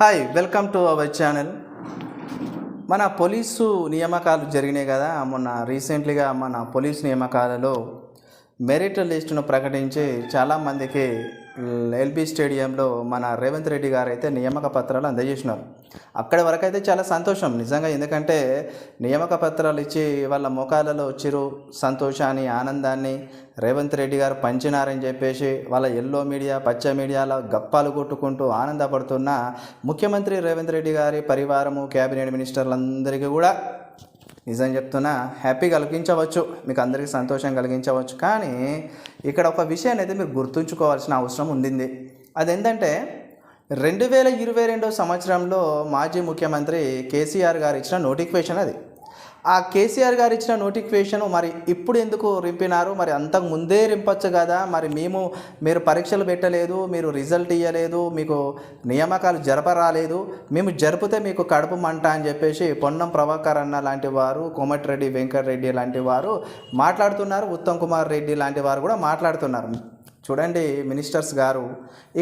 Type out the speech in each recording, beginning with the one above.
Hi welcome to our channel మన police నియామకాలు జరిగినాయి కదా. మొన్న రీసెంట్లీగా మన పోలీసు నియామకాలలో మెరిట్ లిస్టును ప్రకటించి చాలామందికి ఎల్బీ స్టేడియంలో మన రేవంత్ రెడ్డి గారు అయితే నియామక పత్రాలు అందజేసినారు. అక్కడి వరకు అయితే చాలా సంతోషం. నిజంగా ఎందుకంటే నియామక పత్రాలు ఇచ్చి వాళ్ళ ముఖాలలో చిరు సంతోషాన్ని ఆనందాన్ని. రేవంత్ రెడ్డి గారు పంచినారని చెప్పేసి వాళ్ళ ఎల్లో మీడియా పచ్చ మీడియాలో గప్పాలు కొట్టుకుంటూ ఆనందపడుతున్న ముఖ్యమంత్రి రేవంత్ రెడ్డి గారి పరివారము క్యాబినెట్ మినిస్టర్లందరికీ కూడా నిజం చెప్తున్నా హ్యాపీ కలిగించవచ్చు. మీకు అందరికీ సంతోషం కలిగించవచ్చు. కానీ ఇక్కడ ఒక విషయాన్ని అయితే మీరు గుర్తుంచుకోవాల్సిన అవసరం ఉండింది. అదేంటంటే రెండు వేల ఇరవై రెండో సంవత్సరంలో మాజీ ముఖ్యమంత్రి కేసీఆర్ గారు ఇచ్చిన నోటిఫికేషన్ అది. ఆ కేసీఆర్ గారు ఇచ్చిన నోటిఫికేషన్ మరి ఇప్పుడు ఎందుకు రింపినారు? మరి అంతకు ముందే రింపచ్చు కదా మరి మేము మీరు పరీక్షలు పెట్టలేదు మీరు రిజల్ట్ ఇవ్వలేదు మీకు నియామకాలు జరపరాలేదు మేము జరిపితే మీకు కడుపు మంట అని చెప్పేసి పొన్నం ప్రభాకర్ అన్న లాంటి వారు కోమటిరెడ్డి వెంకటరెడ్డి లాంటి వారు మాట్లాడుతున్నారు ఉత్తమ్ కుమార్ రెడ్డి లాంటి వారు కూడా మాట్లాడుతున్నారు. చూడండి మినిస్టర్స్ గారు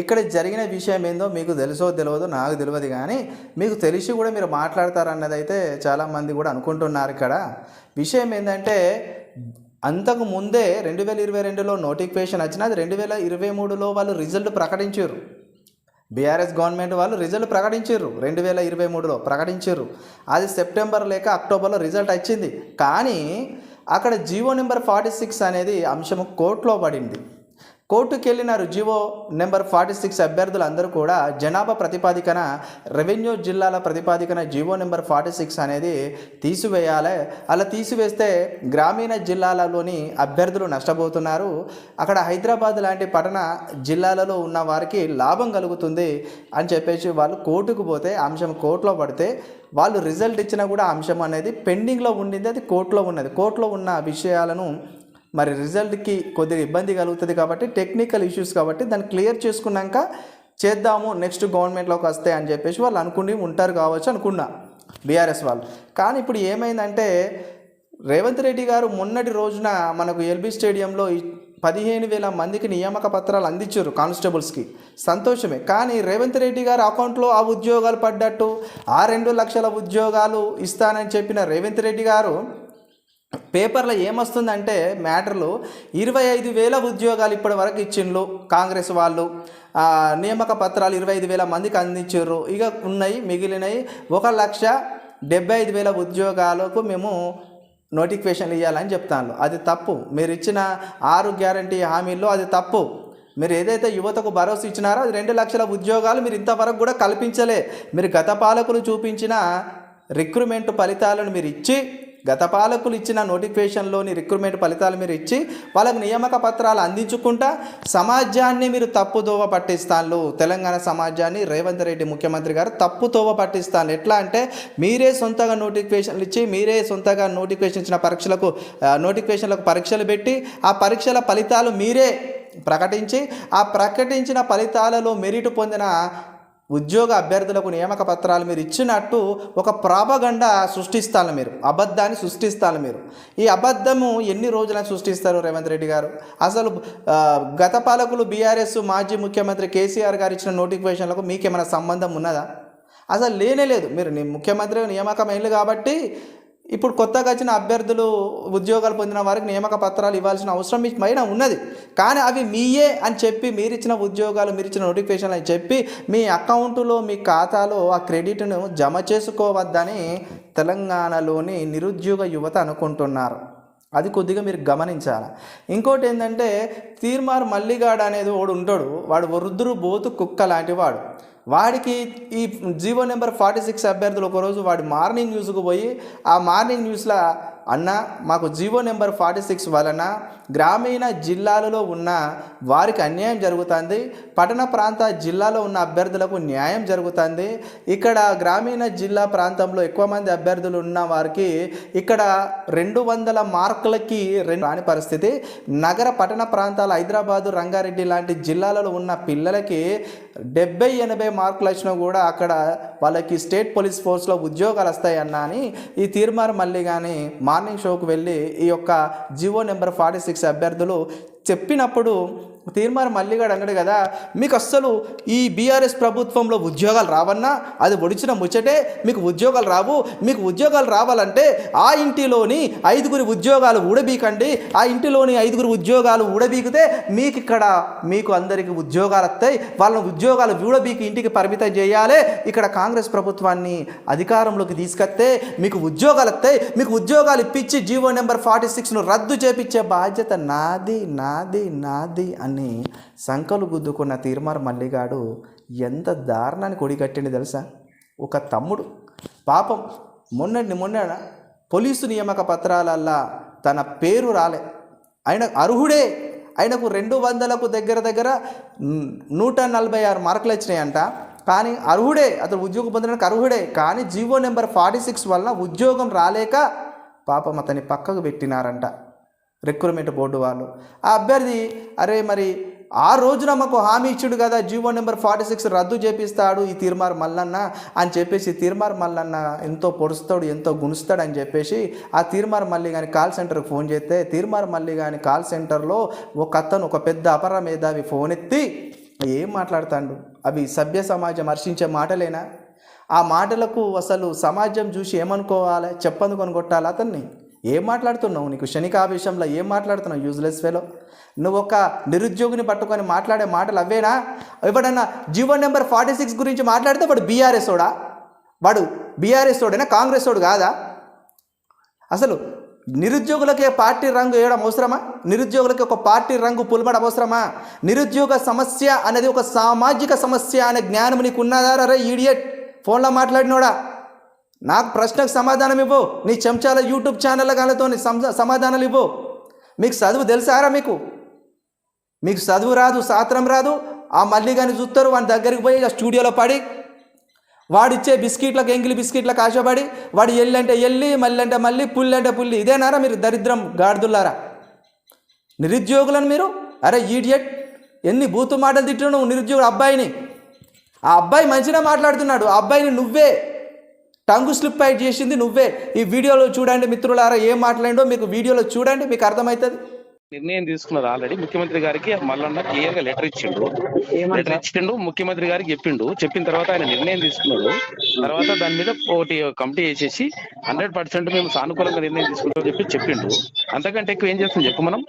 ఇక్కడ జరిగిన విషయం ఏందో మీకు తెలుసో తెలియదో నాకు తెలియదు కానీ మీకు తెలిసి కూడా మీరు మాట్లాడతారన్నది అయితే చాలామంది కూడా అనుకుంటున్నారు ఇక్కడ. విషయం ఏంటంటే అంతకు ముందే రెండు వేల ఇరవై రెండులో నోటిఫికేషన్ వచ్చినది రెండు వేల ఇరవై మూడులో వాళ్ళు రిజల్ట్ ప్రకటించారు. బీఆర్ఎస్ గవర్నమెంట్ వాళ్ళు రిజల్ట్ ప్రకటించారు రెండు వేల ఇరవై మూడులో ప్రకటించారు. అది సెప్టెంబర్ లేక అక్టోబర్లో రిజల్ట్ వచ్చింది. కానీ అక్కడ జీవో నెంబర్ ఫార్టీ సిక్స్ అనేది అంశం కోర్టులో పడింది. కోర్టుకెళ్ళిన వెళ్ళినారు జివో నెంబర్ ఫార్టీ సిక్స్ అభ్యర్థులు అందరూ కూడా జనాభా ప్రతిపాదికన రెవెన్యూ జిల్లాల ప్రతిపాదికన జివో నెంబర్ ఫార్టీ సిక్స్ అనేది తీసివేయాలి. అలా తీసివేస్తే గ్రామీణ జిల్లాలలోని అభ్యర్థులు నష్టపోతున్నారు. అక్కడ హైదరాబాద్ లాంటి పట్టణ జిల్లాలలో ఉన్న వారికి లాభం కలుగుతుంది అని చెప్పేసి వాళ్ళు కోర్టుకు పోతే అంశం కోర్టులో పడితే వాళ్ళు రిజల్ట్ ఇచ్చినా కూడా అంశం అనేది పెండింగ్లో ఉండింది అది కోర్టులో ఉన్నది. కోర్టులో ఉన్న విషయాలను మరి రిజల్ట్కి కొద్దిగా ఇబ్బంది కలుగుతుంది కాబట్టి టెక్నికల్ ఇష్యూస్ కాబట్టి దాన్ని క్లియర్ చేసుకున్నాక చేద్దాము నెక్స్ట్ గవర్నమెంట్లోకి వస్తే అని చెప్పేసి వాళ్ళు అనుకుని ఉంటారు కావచ్చు అనుకున్నా బీఆర్ఎస్ వాళ్ళు. కానీ ఇప్పుడు ఏమైందంటే రేవంత్ రెడ్డి గారు మొన్నటి రోజున మనకు ఎల్బీ స్టేడియంలో పదిహేను వేల మందికి నియామక పత్రాలు అందించారు కానిస్టేబుల్స్కి. సంతోషమే. కానీ రేవంత్ రెడ్డి గారు అకౌంట్లో ఆ ఉద్యోగాలు పడ్డట్టు ఆ రెండు లక్షల ఉద్యోగాలు ఇస్తానని చెప్పిన రేవంత్ రెడ్డి గారు పేపర్లో ఏమొస్తుందంటే మ్యాటర్లు ఇరవై ఐదు వేల ఉద్యోగాలు ఇప్పటి వరకు ఇచ్చిండ్రు కాంగ్రెస్ వాళ్ళు. నియామక పత్రాలు ఇరవై ఐదు వేల మందికి అందించారు ఇక ఉన్నాయి మిగిలినవి ఒక లక్ష డెబ్బై ఐదు వేల ఉద్యోగాలకు మేము నోటిఫికేషన్లు ఇవ్వాలని చెప్తాను అది తప్పు. మీరు ఇచ్చిన ఆరు గ్యారంటీ హామీల్లో అది తప్పు. మీరు ఏదైతే యువతకు భరోసా ఇచ్చినారో అది రెండు లక్షల ఉద్యోగాలు మీరు ఇంతవరకు కూడా కల్పించలే. మీరు గత పాలకులు చూపించిన రిక్రూట్మెంట్ ఫలితాలను మీరు ఇచ్చి గత పాలకులు ఇచ్చిన నోటిఫికేషన్లోని రిక్రూట్మెంట్ ఫలితాలు మీరు ఇచ్చి వాళ్ళకు నియామక పత్రాలు అందించుకుంటా సమాజాన్ని మీరు తప్పుదోవ పట్టిస్తాను తెలంగాణ సమాజాన్ని రేవంత్ రెడ్డి ముఖ్యమంత్రి గారు తప్పుదోవ పట్టిస్తాను ఎట్లా అంటే మీరే సొంతగా నోటిఫికేషన్లు ఇచ్చి మీరే సొంతగా నోటిఫికేషన్ ఇచ్చిన పరీక్షలకు నోటిఫికేషన్లకు పరీక్షలు పెట్టి ఆ పరీక్షల ఫలితాలు మీరే ప్రకటించి ఆ ప్రకటించిన ఫలితాలలో మెరిట్ పొందిన ఉద్యోగ అభ్యర్థులకు నియామక పత్రాలు మీరు ఇచ్చినట్టు ఒక ప్రాపగండ సృష్టిస్తాను మీరు. అబద్ధాన్ని సృష్టిస్తాను మీరు. ఈ అబద్ధము ఎన్ని రోజులను సృష్టిస్తారు రేవంత్ రెడ్డి గారు? అసలు గత పాలకులు బీఆర్ఎస్ మాజీ ముఖ్యమంత్రి కేసీఆర్ గారు ఇచ్చిన నోటిఫికేషన్లకు మీకేమైనా సంబంధం ఉన్నదా? అసలు లేనే లేదు. మీరు ముఖ్యమంత్రి నియామకం అయింది కాబట్టి ఇప్పుడు కొత్తగా వచ్చిన అభ్యర్థులు ఉద్యోగాలు పొందిన వారికి నియామక పత్రాలు ఇవ్వాల్సిన అవసరం మీకు పైన ఉన్నది. కానీ అవి మీయే అని చెప్పి మీరిచ్చిన ఉద్యోగాలు మీరు ఇచ్చిన నోటిఫికేషన్ అని చెప్పి మీ అకౌంటులో మీ ఖాతాలో ఆ క్రెడిట్ను జమ చేసుకోవద్దని తెలంగాణలోని నిరుద్యోగ యువత అనుకుంటున్నారు. అది కొద్దిగా మీరు గమనించాలి. ఇంకోటి ఏంటంటే తీర్మార్ మల్లిగాడు అనేది వాడు ఉంటాడు. వాడు వృద్ధురు బోతు కుక్క లాంటి వాడు వాడికి ఈ జీవో నెంబర్ ఫార్టీ సిక్స్ అభ్యర్థులు ఒకరోజు వాడి మార్నింగ్ న్యూస్కు పోయి ఆ మార్నింగ్ న్యూస్లో అన్న మాకు జీవో నెంబర్ ఫార్టీ సిక్స్ వలన గ్రామీణ జిల్లాలలో ఉన్న వారికి అన్యాయం జరుగుతుంది. పట్టణ ప్రాంత జిల్లాలో ఉన్న అభ్యర్థులకు న్యాయం జరుగుతుంది. ఇక్కడ గ్రామీణ జిల్లా ప్రాంతంలో ఎక్కువ మంది అభ్యర్థులు ఉన్న వారికి ఇక్కడ రెండు వందల మార్కులకి రెండు రాని పరిస్థితి. నగర పట్టణ ప్రాంతాల హైదరాబాదు రంగారెడ్డి లాంటి జిల్లాలలో ఉన్న పిల్లలకి డెబ్బై ఎనభై మార్కులు వచ్చినా కూడా అక్కడ వాళ్ళకి స్టేట్ పోలీస్ ఫోర్స్లో ఉద్యోగాలు వస్తాయన్నా అని ఈ తీర్మార్ మళ్ళీ కానీ మా మార్నింగ్ షోకు వెళ్ళి ఈ యొక్క జివో నెంబర్ ఫార్టీ సిక్స్ అభ్యర్థులు చెప్పినప్పుడు తీర్మానం మల్లిగాడు అన్నాడు కదా మీకు అస్సలు ఈ బీఆర్ఎస్ ప్రభుత్వంలో ఉద్యోగాలు రావన్నా అది ఒడిచిన ముచ్చటే మీకు ఉద్యోగాలు రావు. మీకు ఉద్యోగాలు రావాలంటే ఆ ఇంటిలోని ఐదుగురి ఉద్యోగాలు ఊడబీకండి. ఆ ఇంటిలోని ఐదుగురు ఉద్యోగాలు ఊడబీకితే మీకు ఇక్కడ మీకు అందరికీ ఉద్యోగాలు వస్తాయి. వాళ్ళని ఉద్యోగాలు ఊడబీకి ఇంటికి పరిమితం చేయాలి. ఇక్కడ కాంగ్రెస్ ప్రభుత్వాన్ని అధికారంలోకి తీసుకొస్తే మీకు ఉద్యోగాలు వస్తాయి. మీకు ఉద్యోగాలు ఇప్పించి జీవో నెంబర్ ఫార్టీ సిక్స్ను రద్దు చేపించే బాధ్యత నాది నా నాది నాది అని సంకలు గుద్దుకున్న తీర్మార్ మల్లిగాడు ఎంత దారుణాన్ని ఒడిగట్టింది తెలుసా? ఒక తమ్ముడు. పాపం మొన్నటి మొన్న పోలీసు నియామక పత్రాలల్లా తన పేరు రాలే. ఆయన అర్హుడే. ఆయనకు రెండు వందలకు దగ్గర దగ్గర నూట నలభై ఆరు మార్కులు వచ్చినాయంట. కానీ అర్హుడే అతను ఉద్యోగం పొందడానికి అర్హుడే. కానీ జీవో నెంబర్ ఫార్టీ సిక్స్ వలన ఉద్యోగం రాలేక పాపం అతని పక్కకు పెట్టినారంట. రిక్రూట్మెంట్ బోర్డు వాళ్ళు. ఆ అభ్యర్థి అరే మరి ఆ రోజున మాకు హామీ ఇచ్చుడు కదా జీవో నెంబర్ ఫార్టీ సిక్స్ రద్దు చేపిస్తాడు ఈ తీర్మార్ మల్లన్న అని చెప్పేసి తీర్మార్ మల్లన్న ఎంతో పొడుస్తాడు ఎంతో గుణుస్తాడు అని చెప్పేసి ఆ తీర్మార్ మల్లి కానీ కాల్ సెంటర్కి ఫోన్ చేస్తే తీర్మార్ మల్లి కానీ కాల్ సెంటర్లో ఒక అతను ఒక పెద్ద అపర మేధావి ఫోన్ ఎత్తి ఏం మాట్లాడతాడు? అవి సభ్య సమాజం హర్షించే మాటలేనా? ఆ మాటలకు అసలు సమాజం చూసి ఏమనుకోవాలి? చెప్పందుకొని కొట్టాలి అతన్ని? ఏం మాట్లాడుతున్నావు? నీకు క్షణికావేశంలో ఏం మాట్లాడుతున్నావు యూజ్లెస్ ఫెలో నువ్వు ఒక నిరుద్యోగిని పట్టుకొని మాట్లాడే మాటలు అవేనా ఎవడన్నా జీవో నెంబర్ ఫార్టీ సిక్స్ గురించి మాట్లాడితే వాడు బీఆర్ఎస్ ఓడా? వాడు బీఆర్ఎస్ ఓడైనా కాంగ్రెస్ ఓడు కాదా? అసలు నిరుద్యోగులకే పార్టీ రంగు వేయడం అవసరమా? నిరుద్యోగులకి ఒక పార్టీ రంగు పులమడం అవసరమా? నిరుద్యోగ సమస్య అనేది ఒక సామాజిక సమస్య అనే జ్ఞానం నీకు ఉన్నదారా రే ఈడియట్ ఫోన్లో మాట్లాడినోడా? నాకు ప్రశ్నకు సమాధానం ఇవ్వు. నీ చెంచాల యూట్యూబ్ ఛానల్ గాలతో సమాధానాలు ఇవ్వు. మీకు చదువు తెలుసారా మీకు? మీకు చదువు రాదు సాత్రం రాదు. ఆ మళ్ళీ కానీ చూస్తారు వాడి దగ్గరికి పోయి స్టూడియోలో పడి వాడిచ్చే బిస్కెట్లకు ఎంగిలి బిస్కెట్లకు ఆశపడి వాడు ఎల్లంటే ఎల్లి మళ్ళీ అంటే మళ్ళీ పుల్లి అంటే పుల్లి. ఇదేనారా మీరు దరిద్రం గాడిదుల్లారా? నిరుద్యోగులను మీరు? అరే ఈడియట్. ఎన్ని బూతు మాటలు తిట్టిన నువ్వు నిరుద్యోగుడు అబ్బాయిని. ఆ అబ్బాయి మంచిగా మాట్లాడుతున్నాడు. ఆ అబ్బాయిని నువ్వే. టంగు స్లిప్ అవుట్ చేసింది నువ్వే. ఈ వీడియోలో చూడండి మిత్రులారా ఏం మాట్లాడిండో మీకు వీడియోలో చూడండి మీకు అర్థమవుతుంది. నిర్ణయం తీసుకున్నారు ఆల్రెడీ. ముఖ్యమంత్రి గారికి మల్లన్న క్లియర్గా లెటర్ ఇచ్చిండు. లెటర్ ఇచ్చిండు ముఖ్యమంత్రి గారికి చెప్పిండు. చెప్పిన తర్వాత ఆయన నిర్ణయం తీసుకున్నాడు తర్వాత దాని మీద ఒకటి కమిటీ వేసేసి హండ్రెడ్ పర్సెంట్ మేము సానుకూలంగా నిర్ణయం తీసుకుంటామని చెప్పి చెప్పిండు. అంతకంటే ఎక్కువ ఏం చేస్తాం చెప్పు మనం?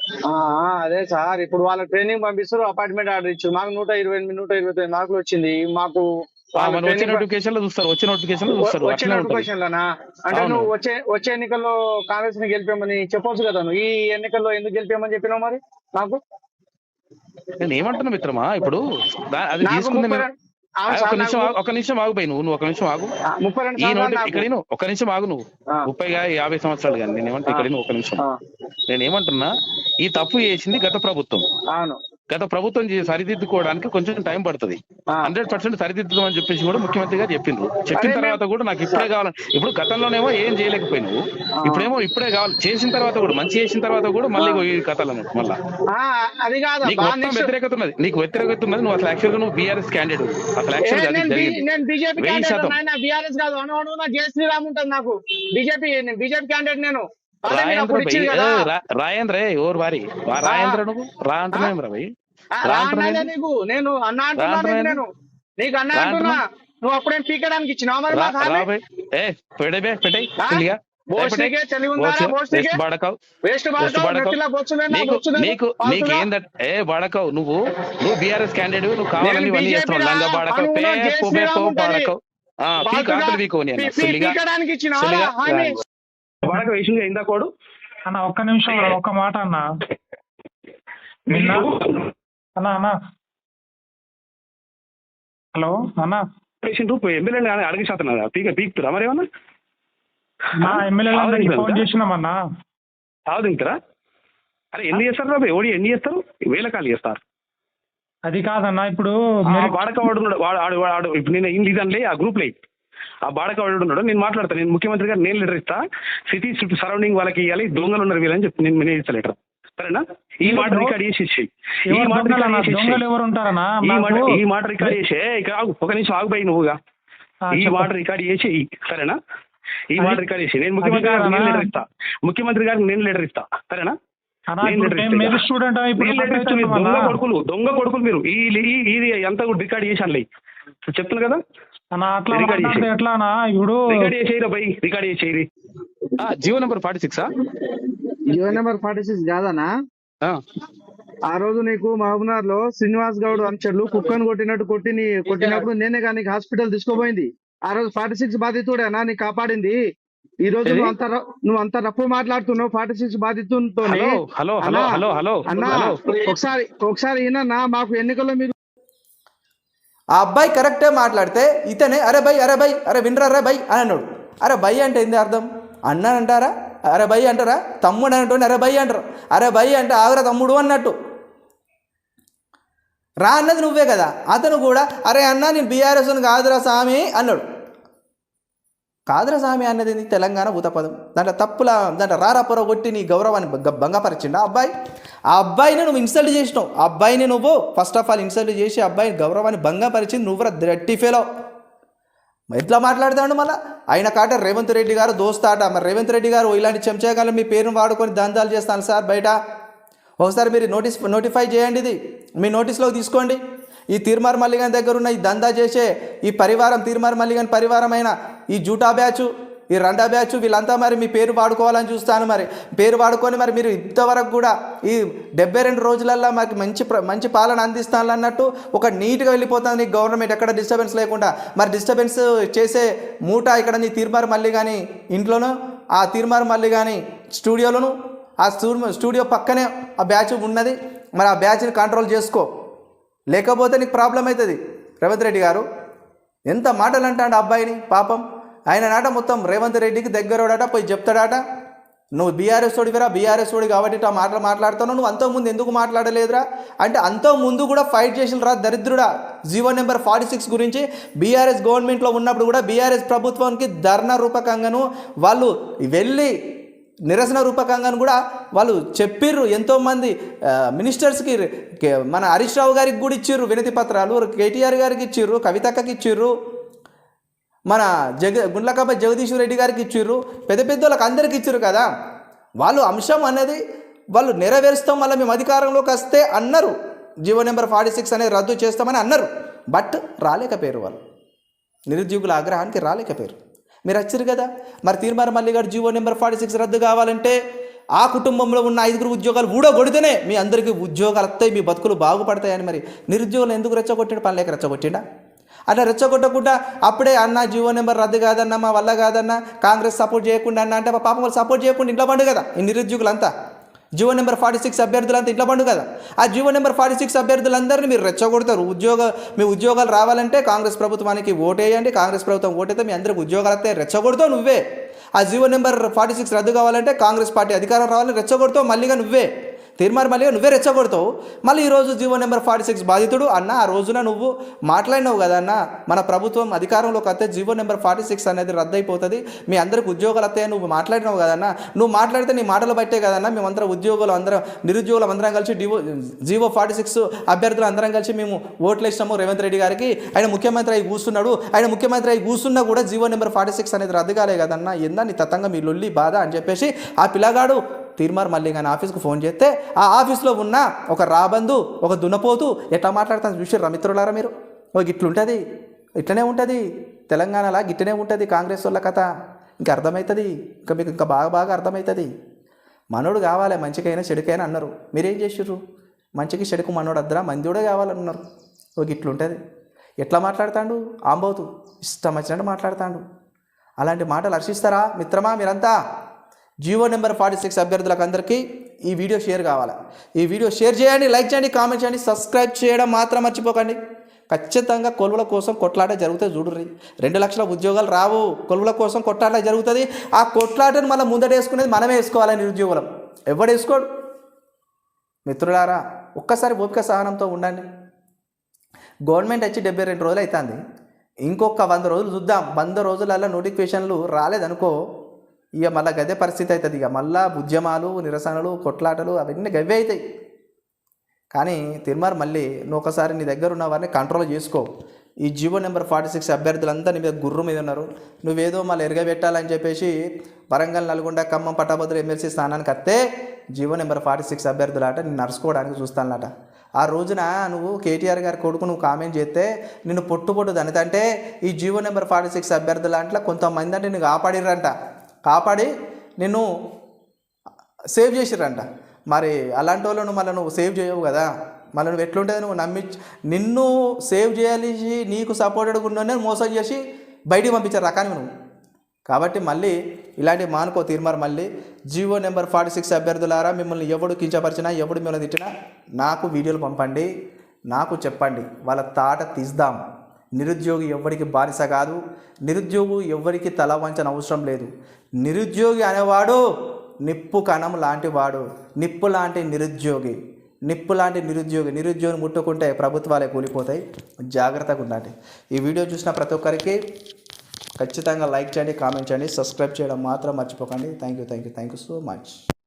అదే సార్. ఇప్పుడు వాళ్ళ ట్రైనింగ్ పంపిస్తారు అపార్ట్మెంట్ ఆర్డర్ ఇచ్చారు. మాకు నూట ఇరవై ఎనిమిది నూట ఇరవై తొమ్మిది మార్కులు వచ్చింది. మాకు మన వచ్చే నోటిఫికేషన్లో చూస్తారు వచ్చే నోటిఫికేషన్లో చూస్తారు వచ్చే నోటిఫికేషన్ లోనా అంటే. నువ్వు వచ్చే వచ్చే ఎన్నికల్లో కాంగ్రెస్ని గెలిపామని చెప్పొచ్చు కదా నువ్వు. ఈ ఎన్నికల్లో ఎందుకు గెలిపామని చెప్పినావు మరి నాకు? నేను ఏమంటున్నా మిత్రమా? ఇప్పుడు అది తీసుకుంది ఒక నిమిషం ఒక నిమిషం ఆగుపోయి నువ్వు నువ్వు ఒక నిమిషం ఆగు. ఈ నోటి. ఇక్కడ ఒక నిమిషం ఆగు నువ్వు. ముప్పై యాభై సంవత్సరాలు కానీ నేను ఏమంటా ఇక్కడ ఒక నిమిషం. నేను ఏమంటున్నా ఈ తప్పు చేసింది గత ప్రభుత్వం. అవును. గత ప్రభుత్వం సరిదిద్దుకోవడానికి కొంచెం టైం పడుతుంది. హండ్రెడ్ పర్సెంట్ సరిదిద్దుదామని చెప్పేసి కూడా ముఖ్యమంత్రి గారు చెప్పిండ్రు. చెప్పిన తర్వాత కూడా నాకు ఇప్పుడే కావాలి ఇప్పుడు గతంలోనేమో ఏం చేయలేకపోయినావు. ఇప్పుడేమో ఇప్పుడే కావాలి. చేసిన తర్వాత కూడా మంచి చేసిన తర్వాత కూడా మళ్ళీ ఈ కథలు మళ్ళా. అది కాదు. నీకు మొత్తం వ్యతిరేకత ఉన్నది. నీకు వ్యతిరేకత ఉన్నది. నువ్వు అసలు యాక్చువల్గా నువ్వు బీఆర్ఎస్ క్యాండిడేట్ అసలు యాక్చువల్గా బీజేపీ నాకు. బీజేపీ నేను బీజేపీ క్యాండిడేట్ నేను. రాయేంద్ర ఎవరు వారి. రాయేంద్ర నువ్వు రా అంటున్నావు రా భయ్? ఆ, రా రా అంటున్నావు అన్నదే నీకు. నేను అన్న అంటున్నా అంటున్నా నేను. నీకు అన్న అంటున్నా. అంటున్నా. నువ్వు అప్పుడేం పీకడానికి ఇచ్చినావు మరి ఏ పెడే బే పెట్టే బోస్టికే బాడకావు. నువ్వు నువ్వు బీఆర్ఎస్ క్యాండిడేట్ నువ్వు కావాలని నేను ఇవన్నీ చేస్తున్నావు. లంగా బాడకావు. పే అనువులో జై పో, పే, శ్రీరామ్ పో, ఉంటది. బాడకావు. ఆ పీ పాల్తుగా కాంతులు వీకో నేను బాడక వేసింది ఇందా కోడు? అన్న ఒక్క నిమిషం రా, ఒక్క మాట అన్న. నిన్న అన్న అన్న. హలో అన్న. పేషెంట్ ఎమ్మెల్యే అడిగి శాతం పీక పీకుతురా మరి ఏమన్నా? నా ఫోన్? చేసినామన్నా తాగు తింటారా అరే ఎన్ని చేస్తారు రాబోయ్ ఓడి ఎన్ని చేస్తారు? వేల కాలు చేస్తారు. అది కాదన్న ఇప్పుడు బాడక వాడు వాడు వాడు ఇప్పుడు నేను ఇన్ ఇదనిలే ఆ గ్రూప్ లే. ఆ బాడక వాడు ఉన్నాడు. నేను మాట్లాడతాను నేను ముఖ్యమంత్రి గారు నేను లెటర్ ఇస్తా. సిటీ సరౌండింగ్ వాళ్ళకి ఇవ్వాలి దొంగలు ఉన్నారు వీళ్ళని చెప్పి నేను నేను ఇస్తా లెటర్ సరేనా? ఈ మాట? రికార్డ్ చేసి ఇచ్చేయి. ఈ మాట దొంగలు. ఎవరు ఈ మాట నాకు- ఈ మాట రికార్డ్ చేసే ఇక ఒక నిమిషం ఆగుపోయి నువ్వుగా ఈ. మాట రికార్డ్ చేసి. సరేనా? ఈ మాట రికార్డ్ చేసి నేను ముఖ్యమంత్రి గారికి నేను. లెటర్ ఇస్తా. ముఖ్యమంత్రి గారికి నేను లెటర్ ఇస్తా. సరేనా. మీరు స్టూడెంట్ దొంగ. కొడుకులు దొంగ కొడుకులు మీరు. ఇది కూడా రికార్డ్ చేశానులే. చెప్తున్నా కదా? అన్న అట్లా రికార్డ్ మాట్లాడితే చేసి. ఎట్లా అన్నా ఇప్పుడు రికార్డ్ చేసేయరా బై రికార్డ్ చేసేయరి ఆ, జీవో నెంబర్ ఫార్టీ సిక్సా? జియో నెంబర్ ఫార్టీ సిక్స్ కాదనా ఆ. రోజు నీకు మహబూబ్నగర్లో శ్రీనివాస్ గౌడ్ అంచెలు కుక్కను కొట్టినట్టు కొట్టి నీ కొట్టినప్పుడు నేనే కానీ హాస్పిటల్ తీసుకోపోయింది. ఆ రోజు ఫార్టీ సిక్స్ బాధితుడేనా? నీ కాపాడింది. ఈ రోజు నువ్వు అంత నువ్వు అంత రప్పు మాట్లాడుతున్నావు ఫార్టీ సిక్స్ బాధితులతో హలో హలో హలో హలో అన్నా ఒకసారి ఒకసారి ఈయనన్నా మాకు ఎన్నికల్లో మీరు ఆ అబ్బాయి కరెక్టే మాట్లాడితే ఇతనే అరే భయ్ అరే భయ్ అరే వినరా అరే బై అని అన్నాడు. అరే భయ్ అంటే ఏంది అర్థం? అన్నానంటారా? అరే బై అంటారా? తమ్ముడు అంటుండే అరే బై అంటారు. అరే భయ్ అంటే ఆగరా తమ్ముడు అన్నట్టు. రా అన్నది నువ్వే కదా. అతను కూడా అరే అన్న నేను బీఆర్ఎస్ కాదురా స్వామి అన్నాడు. కాదరసామి అనేది అన్నది తెలంగాణ భూతపదం. దాంట్లో తప్పుల దాంట్లో రారాపుర కొట్టి నీ గౌరవాన్ని భంగపరిచిండు ఆ అబ్బాయి. ఆ అబ్బాయిని నువ్వు ఇన్సల్ట్ చేసినావు. ఆ అబ్బాయిని నువ్వు ఫస్ట్ ఆఫ్ ఆల్ ఇన్సల్ట్ చేసి ఆ అబ్బాయిని గౌరవాన్ని భంగపరిచింది నువ్వు రెడ్డి ఫెలో ఎట్లా మాట్లాడతాడు మళ్ళీ? ఆయన కాట రేవంత్ రెడ్డి గారు దోస్తాట. మరి రేవంత్ రెడ్డి గారు ఇలాంటి చెంచాగాలు మీ పేరును వాడుకొని దందాలు చేస్తాను సార్ బయట. ఒకసారి మీరు నోటీస్ నోటిఫై చేయండి ఇది మీ నోటీస్లోకి తీసుకోండి. ఈ తీర్మార్ మల్లిగన్ దగ్గర ఉన్న ఈ దందా చేసే ఈ పరివారం తీర్మార్ మల్లిగన్ పరివారమైన ఈ జూటా బ్యాచ్ ఈ రండా బ్యాచ్ వీళ్ళంతా మరి మీ పేరు వాడుకోవాలని చూస్తాను మరి. పేరు వాడుకొని మరి మీరు ఇంతవరకు కూడా ఈ డెబ్బై రెండు రోజులల్లో మాకు మంచి మంచి పాలన అందిస్తాను అన్నట్టు ఒక నీట్గా వెళ్ళిపోతుంది నీ గవర్నమెంట్. ఎక్కడ డిస్టర్బెన్స్ లేకుండా మరి డిస్టర్బెన్స్ చేసే మూట ఇక్కడ నీ తీర్మార్ మళ్ళీ కానీ ఇంట్లోనూ ఆ తీర్మార్ మళ్ళీ కానీ స్టూడియోలోను ఆ స్టూడియో పక్కనే ఆ బ్యాచ్ ఉన్నది. మరి ఆ బ్యాచ్ని కంట్రోల్ చేసుకో. లేకపోతే నీకు ప్రాబ్లం అవుతుంది. రేవంత్ రెడ్డి గారు ఎంత మాటలు అంటాడు అబ్బాయిని? పాపం. ఆయన నాట మొత్తం రేవంత్ రెడ్డికి దగ్గరోడట పోయి చెప్తాడట. నువ్వు బీఆర్ఎస్ ఓడివిరా బీఆర్ఎస్ ఓడి కాబట్టి ఆ మాటలు మాట్లాడుతున్నావు. నువ్వు అంతకు ముందు ఎందుకు మాట్లాడలేదురా? అంటే అంతకు ముందు కూడా ఫైట్ చేసిన రా దరిద్రుడా. G O number forty six గురించి బీఆర్ఎస్ గవర్నమెంట్లో ఉన్నప్పుడు కూడా బీఆర్ఎస్ ప్రభుత్వానికి ధర్నా రూపకంగాను వాళ్ళు వెళ్ళి నిరసన రూపకంగా కూడా వాళ్ళు చెప్పిర్రు. ఎంతోమంది మినిస్టర్స్కి మన హరీష్ రావు గారికి కూడా ఇచ్చిర్రు వినతి పత్రాలు కేటీఆర్ గారికి ఇచ్చిర్రు కవితక్కకి ఇచ్చిర్రు మన జగ గుండ్లకప్ప జగదీశ్వర్ రెడ్డి గారికి ఇచ్చిర్రు పెద్ద పెద్ద వాళ్ళకి అందరికి ఇచ్చిర్రు కదా. వాళ్ళు అంశం అనేది వాళ్ళు నెరవేరుస్తాం మళ్ళీ మేము అధికారంలోకి వస్తే అన్నారు. జీవో నెంబర్ ఫార్టీ సిక్స్ అనేది రద్దు చేస్తామని అన్నారు. బట్ రాలేకపోయారు వాళ్ళు. నిరుద్యోగుల ఆగ్రహానికి రాలేకపోయారు. మీరు వచ్చారు కదా. మరి తీర్మానం మల్లి గారు జీవో నెంబర్ ఫార్టీ సిక్స్ రద్దు కావాలంటే ఆ కుటుంబంలో ఉన్న ఐదుగురు ఉద్యోగాలు ఊడగొడితేనే మీ అందరికీ ఉద్యోగాలు వస్తాయి మీ బతుకులు బాగుపడతాయని మరి నిరుద్యోగులు ఎందుకు రెచ్చగొట్టిండు? పని లేక రెచ్చగొట్టిండా? అట్లా రెచ్చగొట్టకుండా అప్పుడే అన్న జీవో నెంబర్ రద్దు కాదన్న మా వల్ల కాదన్న కాంగ్రెస్ సపోర్ట్ చేయకుండా అన్న అంటే పాపం వాళ్ళు సపోర్ట్ చేయకుండా ఇంట్లో పండు కదా ఈ నిరుద్యోగులంతా. జీవో నెంబర్ ఫార్టీ సిక్స్ అభ్యర్థులంతా ఇంట్లో పండు కదా. ఆ G O number forty six అభ్యర్థులందరినీ మీరు రెచ్చగొడతారు. ఉద్యోగ మీ ఉద్యోగాలు రావాలంటే కాంగ్రెస్ ప్రభుత్వానికి ఓటేయండి కాంగ్రెస్ ప్రభుత్వం ఓటైతే మీ అందరికి ఉద్యోగాలు అయితే రెచ్చగొడతావు నువ్వే. ఆ జీవో నెంబర్ ఫార్టీ సిక్స్ రద్దు కావాలంటే కాంగ్రెస్ పార్టీ అధికారం రావాలని రెచ్చగొడతావు మళ్ళీగా నువ్వే. తీర్మానం మళ్ళీ నువ్వే రెచ్చగొడతావు. మళ్ళీ ఈరోజు జీవో నెంబర్ ఫార్టీ సిక్స్ బాధితుడు అన్న ఆ రోజున నువ్వు మాట్లాడినావు కదా అన్న మన ప్రభుత్వం అధికారంలోకి వస్తే జీవో నెంబర్ ఫార్టీ సిక్స్ అనేది రద్దయిపోతుంది. మీ అందరికి ఉద్యోగాలు వస్తాయని నువ్వు మాట్లాడినావు కదన్నా నువ్వు మాట్లాడితే నీ మాటలు బట్టే కదన్నా మేమందరం ఉద్యోగులు అందరం నిరుద్యోగులు అందరం కలిసి డివో జీవో ఫార్టీ సిక్స్ అభ్యర్థులు అందరం కలిసి మేము ఓట్లు వేసినాము రేవంత్ రెడ్డి గారికి. ఆయన ముఖ్యమంత్రి అయి కూర్చున్నాడు. ఆయన ముఖ్యమంత్రి అయి కూర్చున్నా కూడా జీవో నెంబర్ ఫార్టీ సిక్స్ అనేది రద్దు కాలే కదన్నా ఎందా నీ తత్తంగా మీ లొల్లి బాధ అని చెప్పేసి ఆ పిల్లగాడు తీర్మార్ మళ్ళీ కానీ ఆఫీస్కి ఫోన్ చేస్తే ఆ ఆఫీస్లో ఉన్న ఒక రాబందు ఒక దున్నపోతు ఎట్లా మాట్లాడతాను చూసిర్రా మిత్రులారా మీరు? ఓ ఇట్లుంటుంది ఇట్లనే ఉంటుంది. తెలంగాణలో గిట్టనే ఉంటుంది కాంగ్రెస్ వాళ్ళ కథ. ఇంకా అర్థమవుతుంది ఇంకా మీకు ఇంకా బాగా బాగా అర్థమవుతుంది మనోడు కావాలి మంచికైనా చెడుకైనా అన్నారు. మీరేం చేసిర్రు? మంచికి చెడుకు మనోడు అద్దరా? మందిడే కావాలన్నారు. ఓ ఇట్లుంటుంది ఎట్లా మాట్లాడతాడు? ఆంబోతు. ఇష్టం వచ్చినట్టు మాట్లాడతాడు. అలాంటి మాటలు హర్షిస్తారా మిత్రమా మీరంతా? జియో నెంబర్ ఫార్టీ సిక్స్ అభ్యర్థులకు అందరికీ ఈ వీడియో షేర్ కావాలి. ఈ వీడియో షేర్ చేయండి లైక్ చేయండి కామెంట్ చేయండి సబ్స్క్రైబ్ చేయడం మాత్రం మర్చిపోకండి. ఖచ్చితంగా కొలువుల కోసం కొట్లాట జరుగుతుంది చూడుర్రి. రెండు లక్షల ఉద్యోగాలు రావు. కొలువుల కోసం కొట్లాట జరుగుతుంది. ఆ కొట్లాటను మళ్ళీ ముందటేసుకునేది మనమే వేసుకోవాలి నిరుద్యోగులం ఎవడు వేసుకోడు? మిత్రులారా ఒక్కసారి ఓపిక సహనంతో ఉండండి. గవర్నమెంట్ వచ్చి డెబ్బై రెండు రోజులు అవుతుంది ఇంకొక వంద రోజులు చూద్దాం. వంద రోజులలో నోటిఫికేషన్లు రాలేదనుకో ఇక మళ్ళీ గదే పరిస్థితి అవుతుంది. ఇక మళ్ళా ఉద్యమాలు నిరసనలు కొట్లాటలు అవన్నీ గవ్వే అవుతాయి. కానీ తిరుమల మళ్ళీ నువ్వు ఒకసారి నీ దగ్గర ఉన్న వారిని కంట్రోల్ చేసుకో. ఈ జీవో నెంబర్ ఫార్టీ సిక్స్ అభ్యర్థులంతా నీ మీద గుర్రు మీద ఉన్నారు. నువ్వేదో మళ్ళీ ఎరగబెట్టాలని చెప్పేసి వరంగల్ నల్గొండ ఖమ్మం పట్టాభద్రులు ఎమ్మెల్సీ స్థానానికి వస్తే G O number forty six అభ్యర్థులాట నేను నడుచుకోవడానికి చూస్తానులట. ఆ రోజున నువ్వు కేటీఆర్ గారి కొడుకు నువ్వు కామెంట్ చేస్తే నిన్ను పొట్టు పొట్టు దనితంటే ఈ జీవో నెంబర్ ఫార్టీ సిక్స్ అభ్యర్థుల కొంతమంది అంటే నిన్ను కాపాడిర్రంట. కాపాడి నిన్ను సేవ్ చేసిరంట మరి అలాంటి వాళ్ళను మళ్ళీ నువ్వు సేవ్ చేయవు కదా. మళ్ళీ నువ్వు ఎట్లుంటుంది నువ్వు నమ్మి నిన్ను సేవ్ చేయాలి నీకు సపోర్టెడ్గా ఉన్నోనే మోసం చేసి బయటికి పంపించారు రకాన్ని నువ్వు. కాబట్టి మళ్ళీ ఇలాంటి మానుకో తీర్మారు మళ్ళీ జీవో నెంబర్ ఫార్టీ సిక్స్ అభ్యర్థులారా మిమ్మల్ని ఎవడు కించపరిచినా ఎవడు మిమ్మల్ని తిట్టినా నాకు వీడియోలు పంపండి నాకు చెప్పండి వాళ్ళ తాట తీద్దాం. నిరుద్యోగి ఎవ్వరికి బానిస కాదు. నిరుద్యోగి ఎవ్వరికి తల వంచన అవసరం లేదు. నిరుద్యోగి అనేవాడు నిప్పు కణం లాంటి వాడు. నిప్పు లాంటి నిరుద్యోగి. నిప్పు లాంటి నిరుద్యోగి. నిరుద్యోగిని ముట్టుకుంటే ప్రభుత్వాలే కూలిపోతాయి. జాగ్రత్తగా ఉండండి. ఈ వీడియో చూసిన ప్రతి ఒక్కరికి ఖచ్చితంగా లైక్ చేయండి కామెంట్ చేయండి సబ్స్క్రైబ్ చేయడం మాత్రం మర్చిపోకండి. Thank you thank you thank you so much